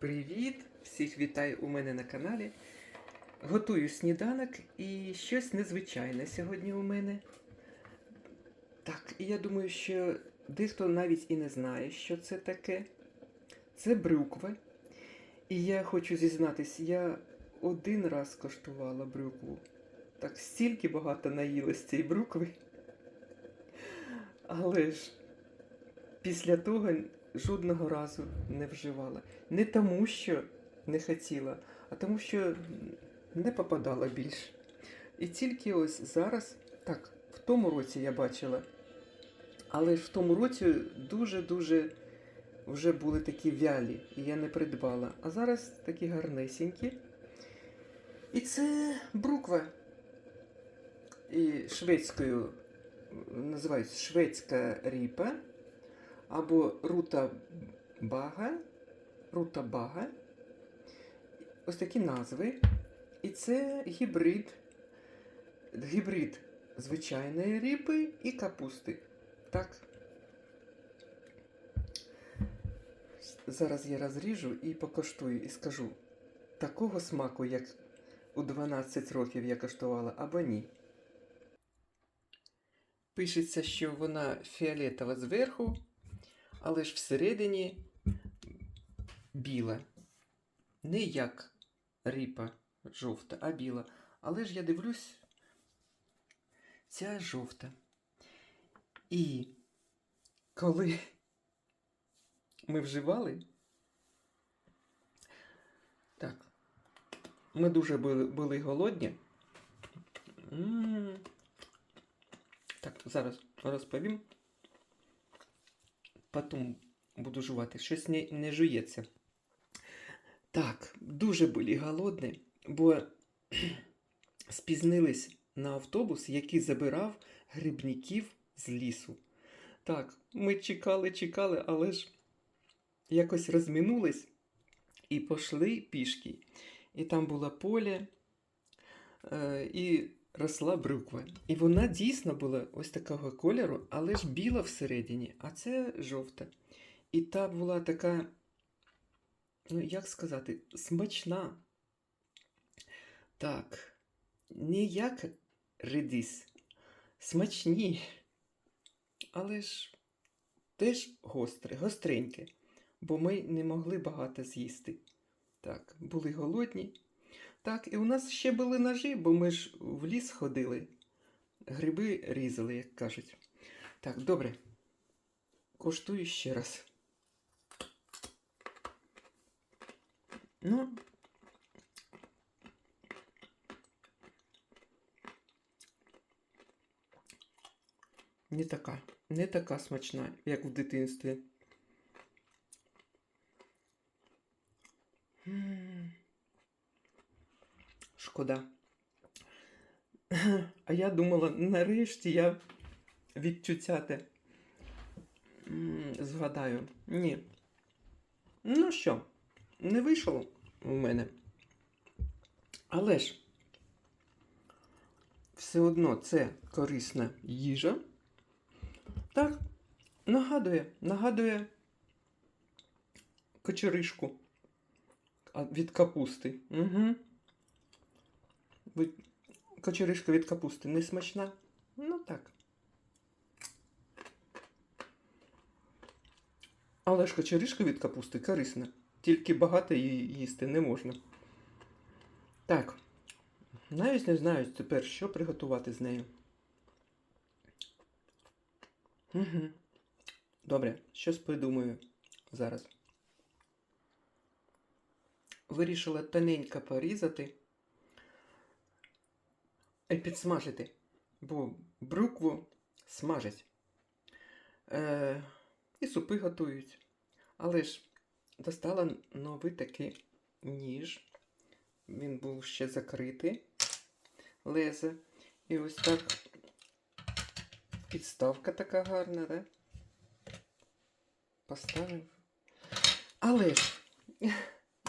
Привіт! Всіх вітаю у мене на каналі. Готую сніданок і щось незвичайне сьогодні у мене. Так, і я думаю, що дехто навіть і не знає, що це таке. Це брюква. І я хочу зізнатись, я один раз коштувала брюкву. Так стільки багато наїлась цієї брюкви. Але ж після того жодного разу не вживала. Не тому, що не хотіла, а тому, що не попадала більше. І тільки ось зараз, так, в тому році я бачила, але в тому році дуже-дуже вже були такі вялі, і я не придбала. А зараз такі гарнесенькі. І це бруква. І шведською називається шведська ріпа або рута бага, рута бага. Ось такі назви. І це гібрид, гібрид звичайної ріпи і капусти. Так. Зараз я розріжу і покоштую і скажу, такого смаку, як у 12 років я коштувала, або ні. Пишеться, що вона фіолетова зверху, але ж всередині біла. Не як ріпа жовта, а біла. Але ж я дивлюсь, ця жовта. І коли ми вживали, так, ми дуже були, були голодні. М. Так, зараз розповім. Потім буду жувати. Щось не, не жується. Так, дуже були голодні, бо спізнились на автобус, який забирав грибників з лісу. Так, ми чекали, чекали, але ж якось розминулись і пішли пішки. І там було поле, е, і росла брюква. І вона дійсно була ось такого кольору, але ж біла всередині, а це жовта. І та була така, ну як сказати, смачна. Так, не як редис, смачні, але ж теж гостре, гостреньке, бо ми не могли багато з'їсти. Так, були голодні. Так, і у нас ще були ножі, бо ми ж в ліс ходили. Гриби різали, як кажуть. Так, добре. Коштую ще раз. Ну. Не така. Не така смачна, як в дитинстві. М. Шкода. А я думала, нарешті я відчуття згадаю. Ні. Ну що, не вийшло у мене. Але ж все одно це корисна їжа. Так, нагадує, нагадує кочеришку від капусти. Угу. Кочеришка від капусти не смачна? Ну так. Але ж кочеришка від капусти корисна. Тільки багато її їсти не можна. Так. Навіть не знаю тепер, що приготувати з нею. Угу. Добре, щось придумаю зараз. Вирішила тоненько порізати і підсмажити, бо брукву смажать. Е, і супи готують. Але ж достала новий такий ніж. Він був ще закритий лезе. І ось так підставка така гарна, да? Поставив. Але ж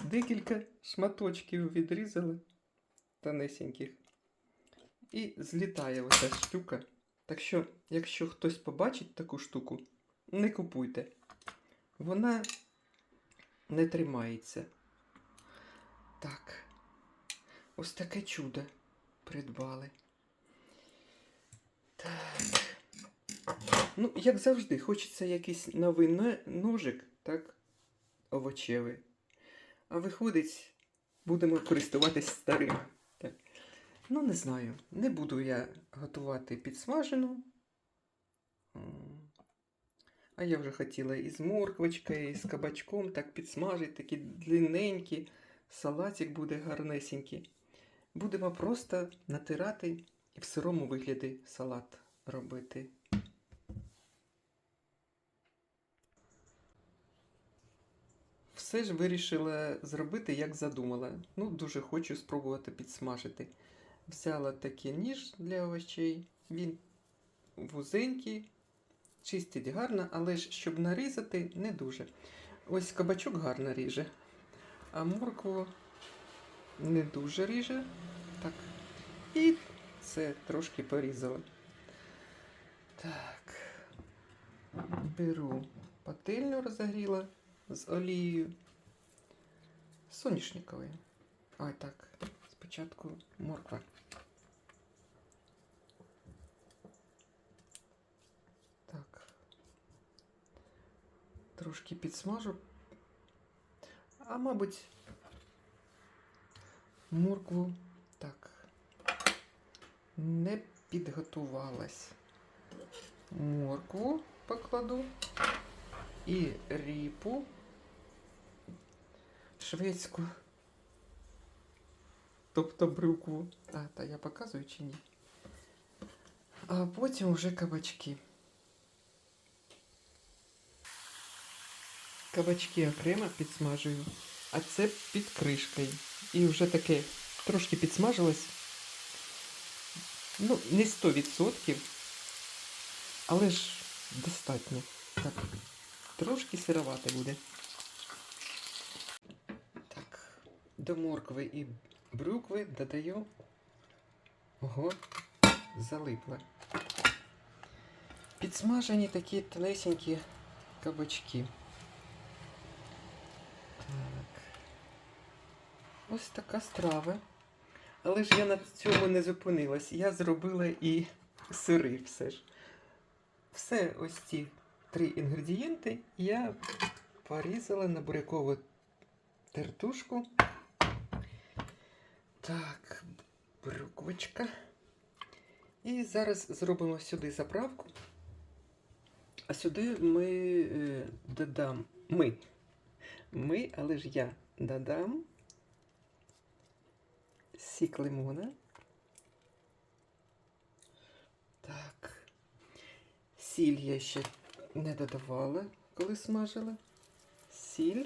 декілька шматочків відрізали тонесеньких. І злітає оця штука. Так що, якщо хтось побачить таку штуку, не купуйте. Вона не тримається. Так. Ось таке чудо придбали. Так. Ну, як завжди, хочеться якийсь новий ножик, так? Овочевий. А виходить, будемо користуватись старим. Ну, не знаю. Не буду я готувати підсмажену. А я вже хотіла і з морквочкою, і з кабачком так підсмажити, такі длинненькі. Салатик буде гарнесенький. Будемо просто натирати і в сирому вигляді салат робити. Все ж вирішила зробити, як задумала. Ну, дуже хочу спробувати підсмажити. Взяла такий ніж для овочей. Він вузенький, чистить гарно, але ж щоб нарізати, не дуже. Ось кабачок гарно ріже, а моркву не дуже ріже. Так. І це трошки порізала. Так. Беру пательню розогріла з олією. Соняшниковою. Ой, так. Спочатку морква. Так. Трошки підсмажу. А мабуть, моркву так. Не підготувалась. Моркву покладу і ріпу шведську. Тобто брюкву. А, та я показую чи ні? А потім вже кабачки. Кабачки окремо підсмажую, а це під кришкою. І вже таке трошки підсмажилось. Ну, не 100%, але ж достатньо. Так, трошки сировате буде. Так, до моркви і брюкви додаю. Ого, залипла. Підсмажені такі тонесенькі кабачки. Ось така страва. Але ж я на цьому не зупинилась. Я зробила і сири все ж. Все ось ці три інгредієнти я порізала на бурякову тертушку. Так, брюквочка. І зараз зробимо сюди заправку. А сюди ми е, додам ми. Ми, але ж я додам сік лимона. Так. Сіль я ще не додавала, коли смажила. Сіль.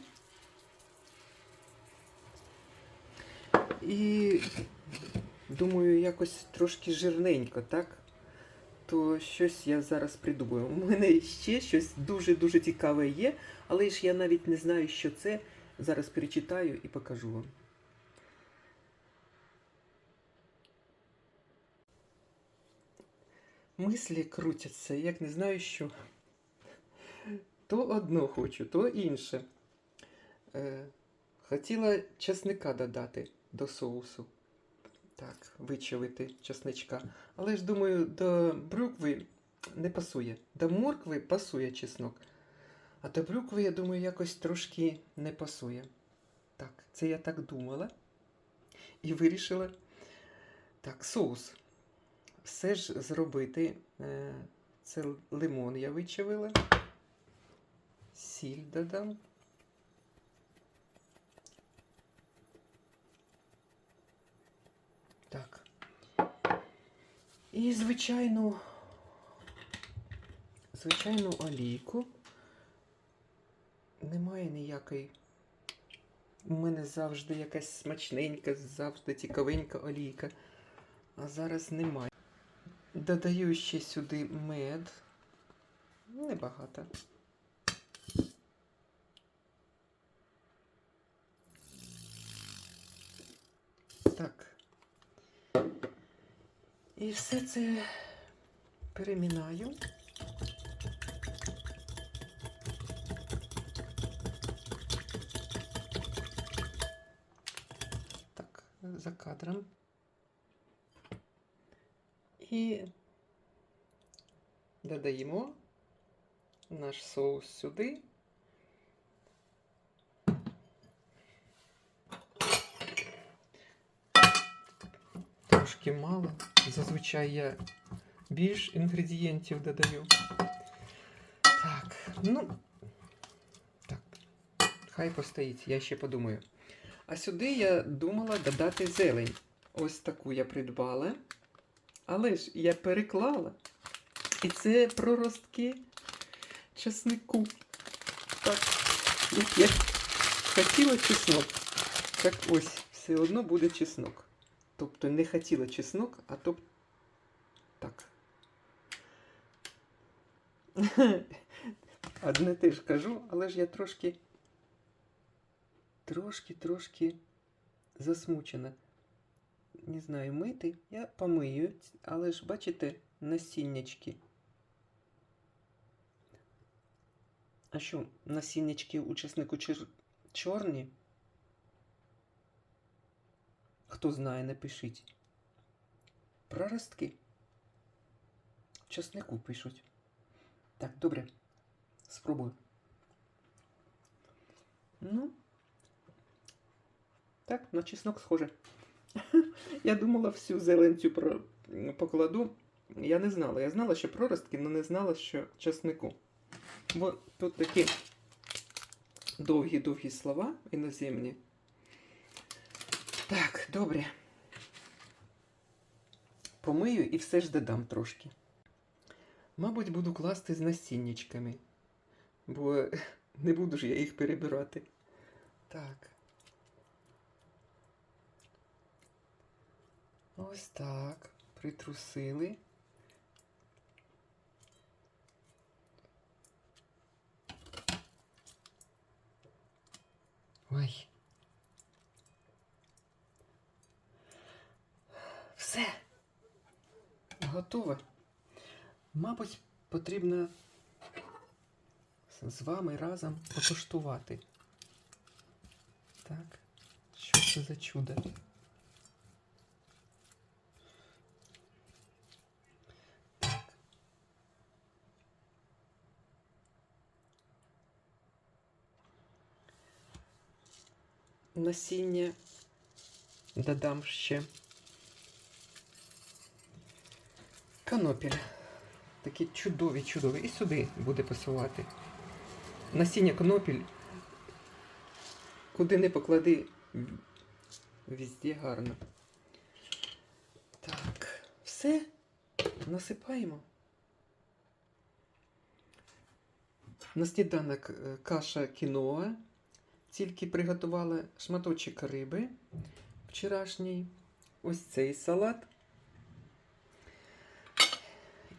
І думаю, якось трошки жирненько, так? То щось я зараз придумаю. У мене ще щось дуже-дуже цікаве є, але ж я навіть не знаю, що це. Зараз перечитаю і покажу вам. Мислі крутяться, як не знаю що. То одно хочу, то інше. Е, хотіла чесника додати до соусу. Так, вичавити чесничка. Але ж думаю, до брюкви не пасує. До моркви пасує чеснок. А до брюкви, я думаю, якось трошки не пасує. Так, це я так думала. І вирішила. Так, соус все ж зробити. Е, Це лимон я вичавила. Сіль додам. Так. І звичайну, звичайну олійку. Немає ніякої. У мене завжди якась смачненька, завжди цікавенька олійка. А зараз немає. Додаю ще сюди мед. Небагато. Так. І все це перемінаю. за кадром. І додаємо наш соус сюди. Трошки мало. Зазвичай я більш інгредієнтів додаю. Так, ну. Так. Хай постоїть, я ще подумаю. А сюди я думала додати зелень. Ось таку я придбала. Але ж я переклала. І це проростки чеснику. Так, як я хотіла чеснок. Так ось, все одно буде чеснок. Тобто не хотіла чеснок, а то так. Одне теж кажу, але ж я трошки. Трошки, трошки засмучена. Не знаю, мити. Я помию, але ж бачите, насіннячки. А що, насіннячки у чеснику чер... чорні? Хто знає, напишіть. Проростки. В чеснику пишуть. Так, добре. Спробую. Ну. Так, на чеснок схоже. Я думала всю зелень цю про... покладу. Я не знала. Я знала, що проростки, але не знала, що чеснику. Бо тут такі довгі-довгі слова іноземні. Так, добре. Помию і все ж додам трошки. Мабуть, буду класти з насіннячками, бо не буду ж я їх перебирати. Так. Ось так. Притрусили. Ой. Все. Готове. Мабуть, потрібно з вами разом покуштувати. Так. Що це за чудо? Насіння додам ще. Канопіль. Такі чудові, чудові. І сюди буде пасувати. Насіння конопіль. Куди не поклади, в- везде гарно. Так, все. Насипаємо. На сніданок е, каша кіноа. Тільки приготувала шматочок риби вчорашній. Ось цей салат.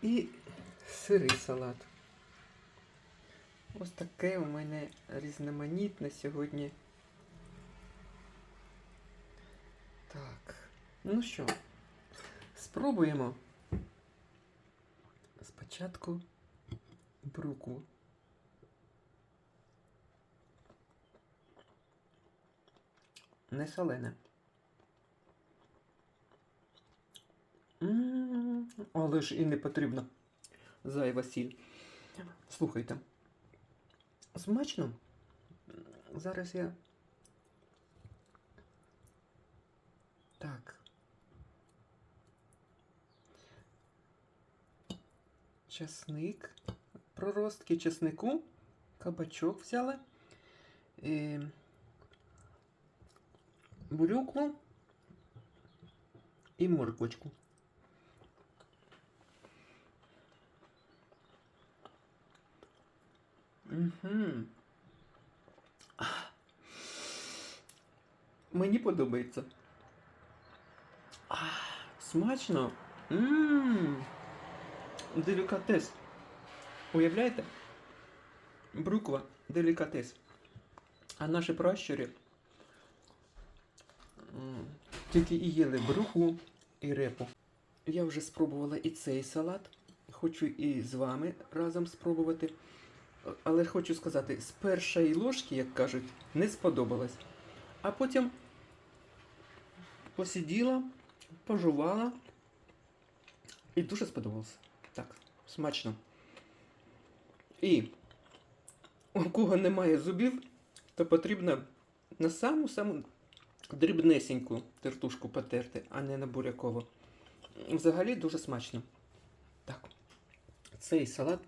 І сирий салат. Ось таке у мене різноманітне сьогодні. Так. Ну що, спробуємо. Спочатку брукву. Не солене. Але ж і не потрібно зайва сіль. Слухайте. Смачно. Зараз я. Так. Часник. Проростки чеснику. Кабачок взяла. І... Брюкву і морквочку. Угу. Мені подобається. Смачно. Ммм. Делікатес. Уявляєте? Бруква делікатес. А наші пращури м, тільки і їли бруху і репу. Я вже спробувала і цей салат. Хочу і з вами разом спробувати. Але хочу сказати, з першої ложки, як кажуть, не сподобалось. А потім посиділа, пожувала. І дуже сподобалося. Так, смачно. І у кого немає зубів, то потрібно на саму-саму дрібнесеньку тертушку потерти, а не на бурякову. Взагалі дуже смачно. Так. Цей салат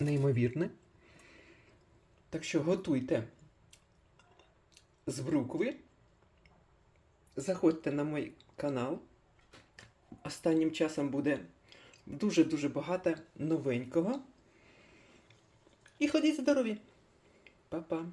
неймовірний. Так що готуйте з брукви. Заходьте на мій канал. Останнім часом буде дуже-дуже багато новенького. І ходіть здорові. Па-па.